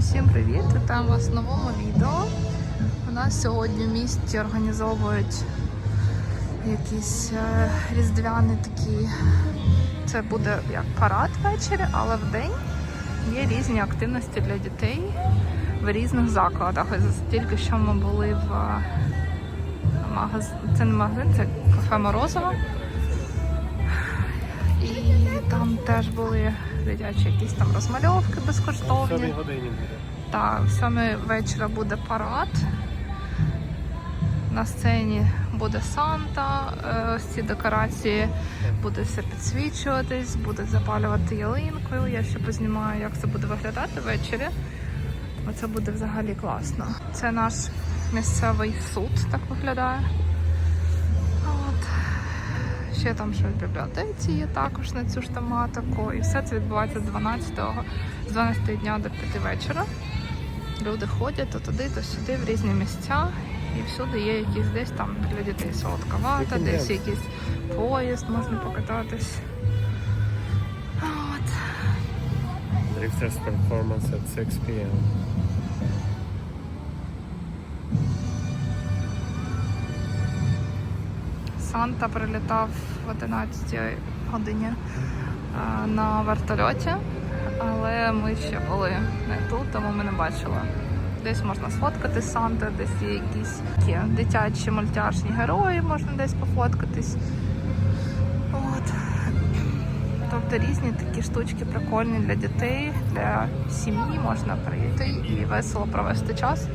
Вітаємо вас в новому відео. У нас сьогодні в місті організовують якісь е, різдвяні такі. Це буде як парад ввечері, але в день є різні активності для дітей в різних закладах. Ось Тільки що ми були в е, магазин. Це не магазин, це кафе Морозова. І там теж були дитячі якісь там розмальовки безкоштовні. сьомій годині буде. Так, в сьомій вечора буде парад. На сцені буде Санта, е, ось ці декорації буде все підсвічуватись, буде запалювати ялинку. Я ще познімаю, як це буде виглядати ввечері. Оце буде взагалі класно. Це наш місцевий суд так виглядає. Ще там щось в бібліотеці є також на цю ж тематику. І все це відбувається з 12 з 12 дня до 5 вечора. Люди ходять то туди, то сюди, в різні місця. І всюди є якісь десь там для дітей солодка вата, десь якийсь поїзд, можна покататись. Drifters performance at 6 p.m. Санта прилітав в 11 годині на вертольоті, але ми ще були не тут, тому ми не бачили. Десь можна сфоткати Санта, десь є якісь такі дитячі мультяшні герої, можна десь пофоткатись. От. Тобто різні такі штучки прикольні для дітей, для сім'ї можна прийти і весело провести час.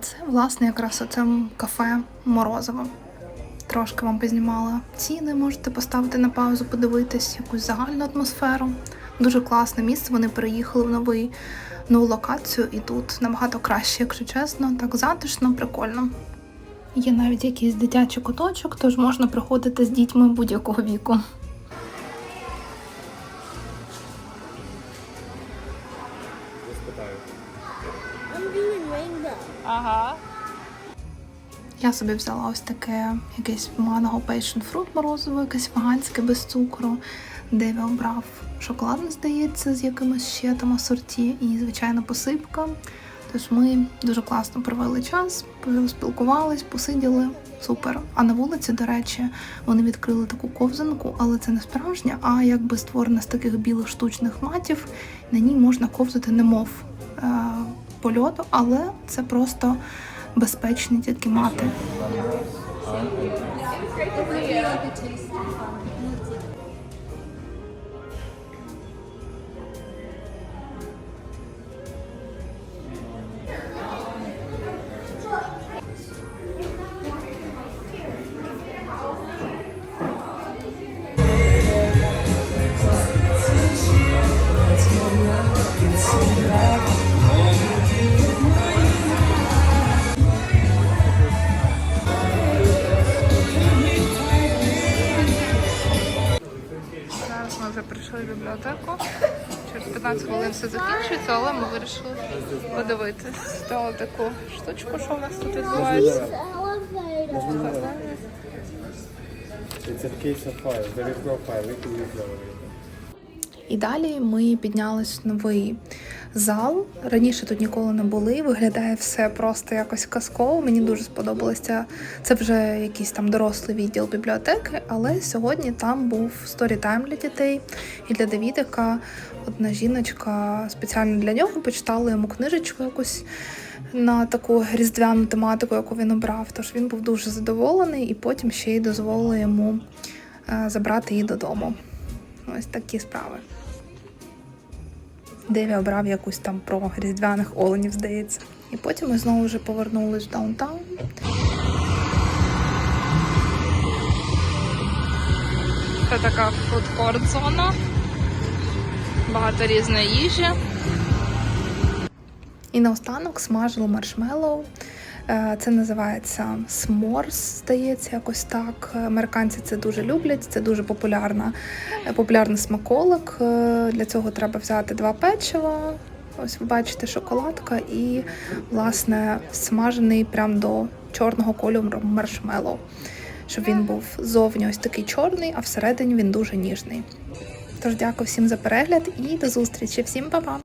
Це, власне, якраз оце кафе Морозово. Трошки вам познімала ціни, можете поставити на паузу, подивитись якусь загальну атмосферу. Дуже класне місце. Вони переїхали в новий нову локацію, і тут набагато краще, якщо чесно, так затишно, прикольно. Є навіть якийсь дитячий куточок, тож можна приходити з дітьми будь-якого віку. Я спитаю. Ага. Я собі взяла ось таке якесь манго passion fruit морозиво, якесь веганське без цукру. Деві обрав шоколадне, здається, з якимось ще там асорті і, звичайно, посипка. Тож ми дуже класно провели час, поспілкувались, посиділи. Супер. А на вулиці, до речі, вони відкрили таку ковзанку, але це не справжня, а якби створена з таких білих штучних матів. На ній можна ковзати немов е, польоту, але це просто безпечні тільки мати. Бібліотеку. Через 15 хвилин все закінчується, але ми вирішили подивитись то таку штучку, що в нас тут відбувається. It's a case of fire. І далі ми піднялись в новий зал. Раніше тут ніколи не були. Виглядає все просто якось казково. Мені дуже сподобалося. Це вже якийсь там дорослий відділ бібліотеки, але сьогодні там був сторітайм для дітей і для Давідика. Одна жіночка спеціально для нього почитала йому книжечку якусь. На таку різдвяну тематику, яку він обрав, тож він був дуже задоволений, і потім ще й дозволили йому е, забрати її додому. Ось такі справи. Деві обрав якусь там про різдвяних оленів, здається. І потім ми знову вже повернулись в даунтаун. Це така фудкорт зона. Багато різної їжі. І наостанок смажили маршмеллоу. Е, Це називається сморс, здається, якось так. Американці це дуже люблять, це дуже популярна, е, популярний смаколик. Е, Для цього треба взяти два печива. Ось ви бачите шоколадка і, власне, смажений прям до чорного кольору маршмеллоу. Щоб він був зовні ось такий чорний, а всередині він дуже ніжний. Тож дякую всім за перегляд і до зустрічі. Всім па-па!